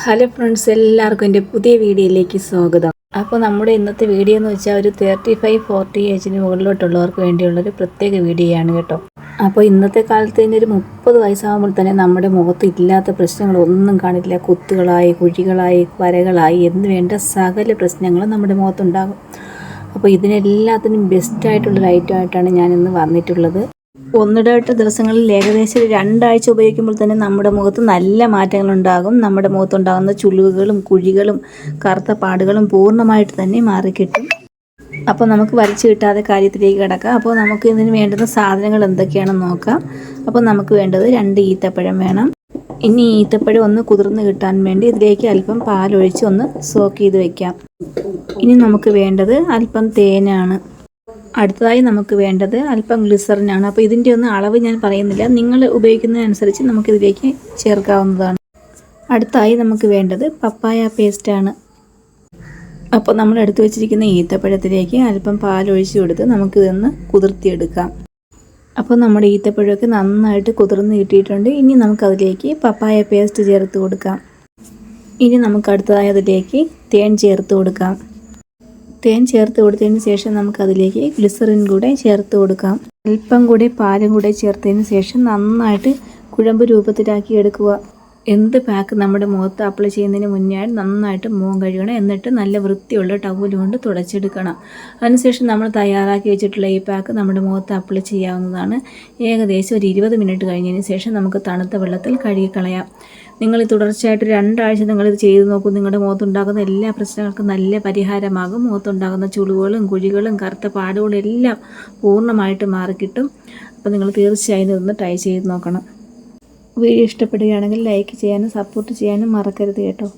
Hello friends എല്ലാവർക്കും എന്റെ പുതിയ വീഡിയോയിലേക്ക് സ്വാഗതം. അപ്പോൾ നമ്മുടെ ഇന്നത്തെ വീഡിയോ എന്ന് വെച്ചാൽ ഒരു തേർട്ടി ഫൈവ് ഫോർട്ടി ഏജിന് മുകളിലോട്ടുള്ളവർക്ക് വേണ്ടിയുള്ളൊരു പ്രത്യേക വീഡിയോ ആണ് കേട്ടോ. അപ്പോൾ ഇന്നത്തെ കാലത്ത് തന്നെ ഒരു മുപ്പത് വയസ്സാകുമ്പോൾ തന്നെ നമ്മുടെ മുഖത്ത് ഇല്ലാത്ത പ്രശ്നങ്ങളൊന്നും കാണില്ല. കുത്തുകളായി കുഴികളായി വരകളായി എന്ന് വേണ്ട സകല പ്രശ്നങ്ങളും നമ്മുടെ മുഖത്തുണ്ടാകും. അപ്പോൾ ഇതിനെല്ലാത്തിനും ബെസ്റ്റായിട്ടുള്ളൊരു ഐറ്റമായിട്ടാണ് ഞാൻ ഇന്ന് വന്നിട്ടുള്ളത്. ഒന്നിടവിട്ട ദിവസങ്ങളിൽ ഏകദേശം ഒരു രണ്ടാഴ്ച ഉപയോഗിക്കുമ്പോൾ തന്നെ നമ്മുടെ മുഖത്ത് നല്ല മാറ്റങ്ങളുണ്ടാകും. നമ്മുടെ മുഖത്തുണ്ടാകുന്ന ചുളിവുകളും കുഴികളും കറുത്ത പാടുകളും പൂർണമായിട്ട് തന്നെ മാറിക്കിട്ടും. അപ്പോൾ നമുക്ക് വലിച്ചു കിട്ടാതെ കാര്യത്തിലേക്ക് കിടക്കാം. അപ്പോൾ നമുക്ക് ഇതിന് വേണ്ടുന്ന സാധനങ്ങൾ എന്തൊക്കെയാണെന്ന് നോക്കാം. അപ്പോൾ നമുക്ക് വേണ്ടത് രണ്ട് ഈത്തപ്പഴം വേണം. ഇനി ഈത്തപ്പഴം ഒന്ന് കുതിർന്ന് കിട്ടാൻ വേണ്ടി ഇതിലേക്ക് അല്പം പാലൊഴിച്ച് ഒന്ന് സോക്ക് ചെയ്ത് വയ്ക്കാം ഇനി നമുക്ക് വേണ്ടത് അല്പം തേനാണ്. അടുത്തതായി നമുക്ക് വേണ്ടത് അല്പം ഗ്ലിസറിനാണ് അപ്പോൾ ഇതിന്റെ ഒന്നും അളവ് ഞാൻ പറയുന്നില്ല. നിങ്ങൾ ഉപയോഗിക്കുന്നതിനനുസരിച്ച് നമുക്കിതിലേക്ക് ചേർക്കാവുന്നതാണ്. അടുത്തായി നമുക്ക് വേണ്ടത് പപ്പായ പേസ്റ്റാണ് അപ്പോൾ നമ്മൾ എടുത്തു വെച്ചിരിക്കുന്ന ഈത്തപ്പഴത്തിലേക്ക് അല്പം പാലൊഴിച്ച് കൊടുത്ത് നമുക്കിതൊന്ന് കുതിർത്തിയെടുക്കാം. അപ്പോൾ നമ്മുടെ ഈത്തപ്പഴമൊക്കെ നന്നായിട്ട് കുതിർന്ന് കിട്ടിയിട്ടുണ്ട്. ഇനി നമുക്കതിലേക്ക് പപ്പായ പേസ്റ്റ് ചേർത്ത് കൊടുക്കാം. ഇനി നമുക്ക് അടുത്തതായി അതിലേക്ക് തേൻ ചേർത്ത് കൊടുക്കാം. തേൻ ചേർത്ത് കൊടുത്തതിന് ശേഷം നമുക്കതിലേക്ക് ഗ്ലിസറിൻ കൂടെ ചേർത്ത് കൊടുക്കാം. അല്പം കൂടി പാലും കൂടെ ചേർത്തതിന് ശേഷം നന്നായിട്ട് കുഴമ്പ് രൂപത്തിലാക്കി എടുക്കുക. എന്ത് പാക്ക് നമ്മുടെ മുഖത്ത് അപ്ലൈ ചെയ്യുന്നതിന് മുന്നേ നന്നായിട്ട് മുഖം കഴുകണം. എന്നിട്ട് നല്ല വൃത്തിയുള്ള ടവൽ കൊണ്ട് തുടച്ചെടുക്കണം. അതിനുശേഷം നമ്മൾ തയ്യാറാക്കി വെച്ചിട്ടുള്ള ഈ പാക്ക് നമ്മുടെ മുഖത്ത് അപ്ലൈ ചെയ്യാവുന്നതാണ്. ഏകദേശം ഒരു ഇരുപത് മിനിറ്റ് കഴിഞ്ഞതിന് ശേഷം നമുക്ക് തണുത്ത വെള്ളത്തിൽ കഴുകിക്കളയാം. നിങ്ങൾ തുടർച്ചയായിട്ട് രണ്ടാഴ്ച നിങ്ങളിത് ചെയ്ത് നോക്കും. നിങ്ങളുടെ മുഖത്തുണ്ടാകുന്ന എല്ലാ പ്രശ്നങ്ങൾക്കും നല്ല പരിഹാരമാകും. മുഖത്തുണ്ടാകുന്ന ചുളിവുകളും കുഴികളും കറുത്ത പാടുകളും എല്ലാം പൂർണമായിട്ട് മാറിക്കിട്ടും. അപ്പോൾ നിങ്ങൾ തീർച്ചയായും ഇതൊന്ന് ട്രൈ ചെയ്ത് നോക്കണം. വീഡിയോ ഇഷ്ടപ്പെടുകയാണെങ്കിൽ ലൈക്ക് ചെയ്യാനും സപ്പോർട്ട് ചെയ്യാനും മറക്കരുത് കേട്ടോ.